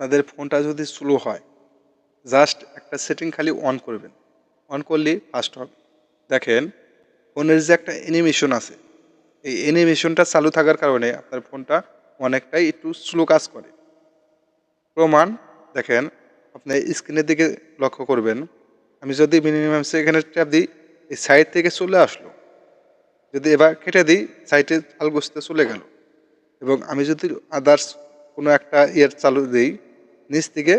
আপনাদের ফোনটা যদি স্লো হয় জাস্ট একটা সেটিং খালি অন করবেন। অন করলেই ফাস্ট হবে। দেখেন, ফোনের যে একটা অ্যানিমেশন আছে, এই অ্যানিমেশনটা চালু থাকার কারণে আপনার ফোনটা অনেকটাই একটু স্লো কাজ করে। প্রমাণ, দেখেন, আপনি স্ক্রিনের দিকে লক্ষ্য করবেন। আমি যদি মিনিমাম এখানে ট্যাপ দিই, এই সাইড থেকে চলে আসলো। যদি এবার কেটে দিই সাইডে আলগোস্তে চলে গেল। এবং আমি যদি আদার্স কোনো একটা ইয়ের চালু দিই, নিচ থেকে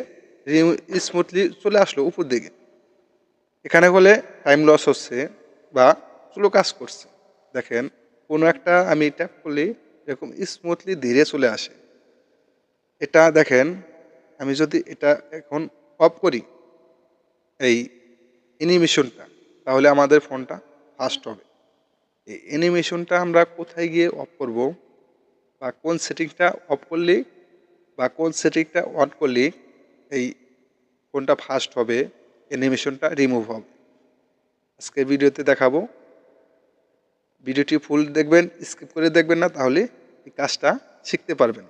স্মুথলি চলে আসলো উপর দিকে। এখানে হলে টাইম লস হচ্ছে বা স্লো কাজ করছে। দেখেন, কোনো একটা আমি ট্যাপ করলে এরকম স্মুথলি ধীরে চলে আসে। এটা দেখেন, আমি যদি এটা এখন অফ করি, এই অ্যানিমেশনটা তাহলে আমাদের ফোনটা ফাস্ট হবে। এই অ্যানিমেশনটা আমরা কোথায় গিয়ে অফ করব বা কোন সেটিংটা অফ করলেই বা কোন সেটিংটা অন করলেই এই ফোনটা ফাস্ট হবে অ্যানিমেশনটা রিমুভ হবে। আজকে ভিডিওতে দেখাবো। ভিডিওটি ফুল দেখবেন স্কিপ করে দেখবেন না, তাহলে এই কাজটা শিখতে পারবেন।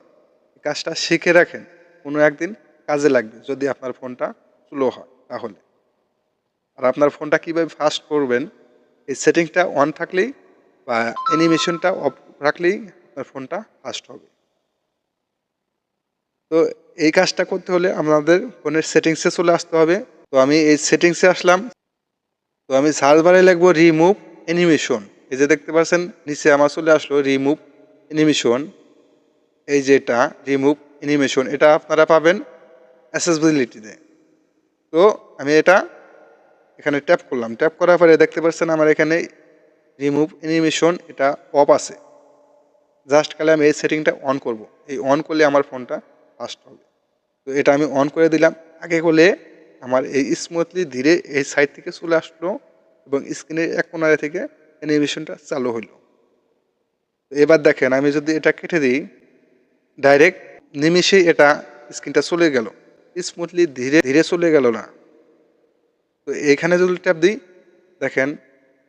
এই কাজটা শিখে রাখেন, কোনো একদিন কাজে লাগবে, যদি আপনার ফোনটা স্লো হয় তাহলে। আর আপনার ফোনটা কীভাবে ফাস্ট করবেন, এই সেটিংটা অন থাকলেই বা অ্যানিমেশনটা অফ রাখলেই আপনার ফোনটা ফাস্ট হবে। তো এই কাজটা করতে হলে আমাদের ফোনের সেটিংসে চলে আসতে হবে। তো আমি এই সেটিংসে আসলাম। তো আমি সার্চ বারে লিখব রিমুভ অ্যানিমেশন। এই যে দেখতে পাচ্ছেন, নিচে আমার চলে আসলো রিমুভ অ্যানিমেশন। এই যে এটা, রিমুভ অ্যানিমেশন, এটা আপনারা পাবেন অ্যাসেসবিলিটিতে। তো আমি এটা এখানে ট্যাপ করলাম। ট্যাপ করার পরে দেখতে পাচ্ছেন আমার এখানে রিমুভ অ্যানিমেশন, এটা অফ আছে। জাস্ট খালি আমি এই সেটিংটা অন করব। এই অন করলে আমার ফোনটা ফাস্ট হবে তো এটা আমি অন করে দিলাম। আগে করলে আমার এই স্মুথলি ধীরে এই সাইড থেকে চলে আসলো এবং স্ক্রিনের এক কোনারে থেকে অ্যানিমেশনটা চালু হইল তো এবার দেখেন, আমি যদি এটা কেটে দিই ডাইরেক্ট নিমিশেই এটা স্ক্রিনটা চলে গেল। স্মুথলি ধীরে ধীরে চলে গেল না। তো এখানে যদি ট্যাপ দিই, দেখেন,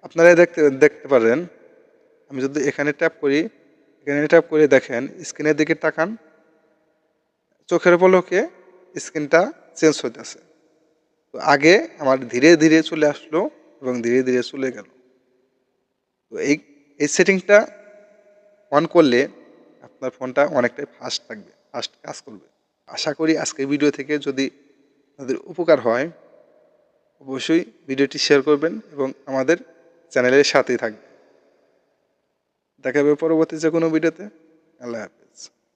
আপনারাই দেখতে দেখতে পারেন। আমি যদি এখানে ট্যাপ করি, এখানে ট্যাপ করে দেখেন স্ক্রিনের দিকে তাকান। চোখের পলকে স্ক্রিনটা চেঞ্জ হইতেছে। তো আগে আমার ধীরে ধীরে চলে আসলো এবং ধীরে ধীরে চলে গেল। তো এই এই সেটিংটা অন করলে আপনার ফোনটা অনেকটাই ফাস্ট থাকবে ফাস্ট কাজ করবে। আশা করি আজকের ভিডিও থেকে যদি তাদের উপকার হয়, অবশ্যই ভিডিওটি শেয়ার করবেন এবং আমাদের চ্যানেলের সাথেই থাকবে দেখা হবে পরবর্তী যে কোনো ভিডিওতে আল্লাহ হাফেজ।